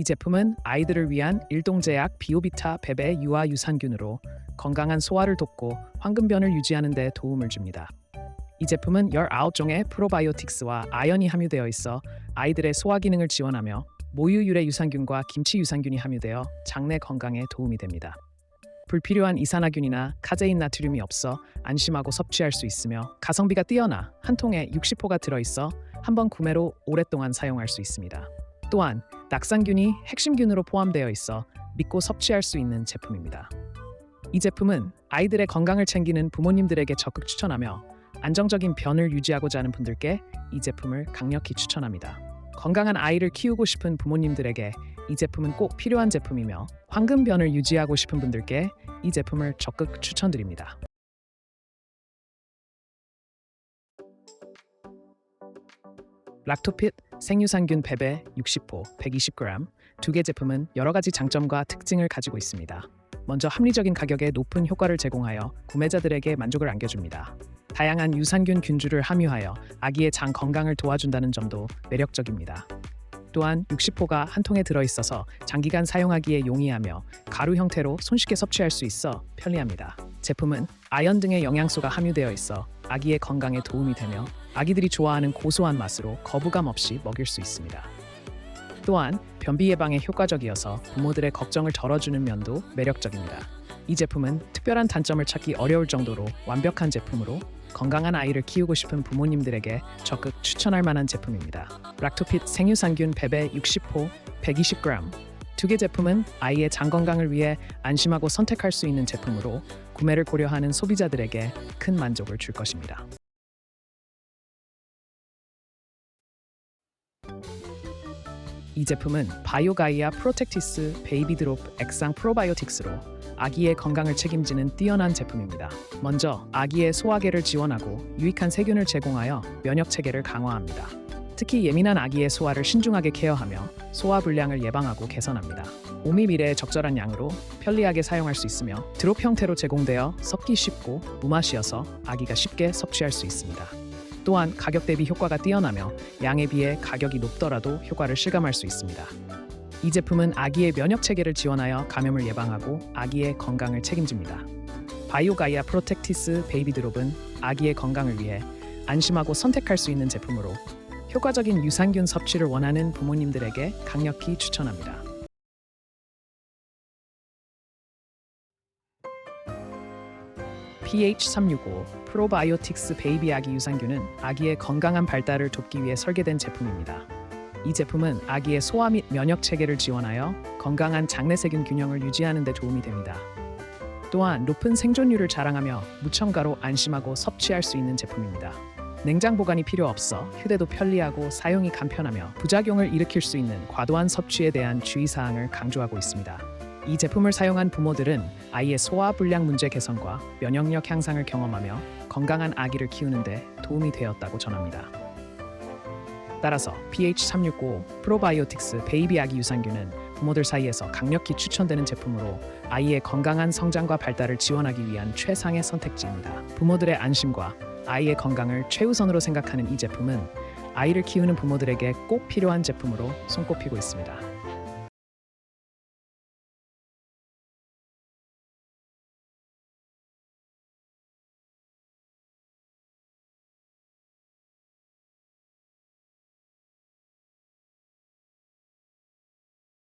이 제품은 아이들을 위한 일동제약 비오비타 베베 유아 유산균으로 건강한 소화를 돕고 황금변을 유지하는 데 도움을 줍니다. 이 제품은 19종의 프로바이오틱스와 아연이 함유되어 있어 아이들의 소화 기능을 지원하며 모유 유래 유산균과 김치 유산균이 함유되어 장내 건강에 도움이 됩니다. 불필요한 이산화균이나 카제인 나트륨이 없어 안심하고 섭취할 수 있으며 가성비가 뛰어나 한 통에 60호가 들어있어 한 번 구매로 오랫동안 사용할 수 있습니다. 또한 낙상균이 핵심균으로 포함되어 있어 믿고 섭취할 수 있는 제품입니다. 이 제품은 아이들의 건강을 챙기는 부모님들에게 적극 추천하며 안정적인 변을 유지하고자 하는 분들께 이 제품을 강력히 추천합니다. 건강한 아이를 키우고 싶은 부모님들에게 이 제품은 꼭 필요한 제품이며 황금 변을 유지하고 싶은 분들께 이 제품을 적극 추천드립니다. 락토핏 생유산균 베베 60호 120g 두 개 제품은 여러 가지 장점과 특징을 가지고 있습니다. 먼저 합리적인 가격에 높은 효과를 제공하여 구매자들에게 만족을 안겨줍니다. 다양한 유산균 균주를 함유하여 아기의 장 건강을 도와준다는 점도 매력적입니다. 또한 60호가 한 통에 들어있어서 장기간 사용하기에 용이하며 가루 형태로 손쉽게 섭취할 수 있어 편리합니다. 제품은 아연 등의 영양소가 함유되어 있어 아기의 건강에 도움이 되며 아기들이 좋아하는 고소한 맛으로 거부감 없이 먹일 수 있습니다. 또한 변비 예방에 효과적이어서 부모들의 걱정을 덜어주는 면도 매력적입니다. 이 제품은 특별한 단점을 찾기 어려울 정도로 완벽한 제품으로 건강한 아이를 키우고 싶은 부모님들에게 적극 추천할 만한 제품입니다. 락토핏 생유산균 베베 60호 120g 두 개 제품은 아이의 장 건강을 위해 안심하고 선택할 수 있는 제품으로 구매를 고려하는 소비자들에게 큰 만족을 줄 것입니다. 이 제품은 바이오가이아 프로텍티스 베이비 드롭 액상 프로바이오틱스로 아기의 건강을 책임지는 뛰어난 제품입니다. 먼저 아기의 소화계를 지원하고 유익한 세균을 제공하여 면역 체계를 강화합니다. 특히 예민한 아기의 소화를 신중하게 케어하며 소화 불량을 예방하고 개선합니다. 5mm의 적절한 양으로 편리하게 사용할 수 있으며 드롭 형태로 제공되어 섞기 쉽고 무맛이어서 아기가 쉽게 섭취할 수 있습니다. 또한 가격 대비 효과가 뛰어나며 양에 비해 가격이 높더라도 효과를 실감할 수 있습니다. 이 제품은 아기의 면역 체계를 지원하여 감염을 예방하고 아기의 건강을 책임집니다. 바이오가이아 프로텍티스 베이비 드롭은 아기의 건강을 위해 안심하고 선택할 수 있는 제품으로 효과적인 유산균 섭취를 원하는 부모님들에게 강력히 추천합니다. PH365 프로바이오틱스 베이비 아기 유산균은 아기의 건강한 발달을 돕기 위해 설계된 제품입니다. 이 제품은 아기의 소화 및 면역 체계를 지원하여 건강한 장내세균 균형을 유지하는 데 도움이 됩니다. 또한 높은 생존율을 자랑하며 무첨가로 안심하고 섭취할 수 있는 제품입니다. 냉장 보관이 필요 없어 휴대도 편리하고 사용이 간편하며 부작용을 일으킬 수 있는 과도한 섭취에 대한 주의 사항을 강조하고 있습니다. 이 제품을 사용한 부모들은 아이의 소화 불량 문제 개선과 면역력 향상을 경험하며 건강한 아기를 키우는데 도움이 되었다고 전합니다. 따라서 PH365 프로바이오틱스 베이비 아기 유산균은 부모들 사이에서 강력히 추천되는 제품으로 아이의 건강한 성장과 발달을 지원하기 위한 최상의 선택지입니다. 부모들의 안심과 아이의 건강을 최우선으로 생각하는 이 제품은 아이를 키우는 부모들에게 꼭 필요한 제품으로 손꼽히고 있습니다.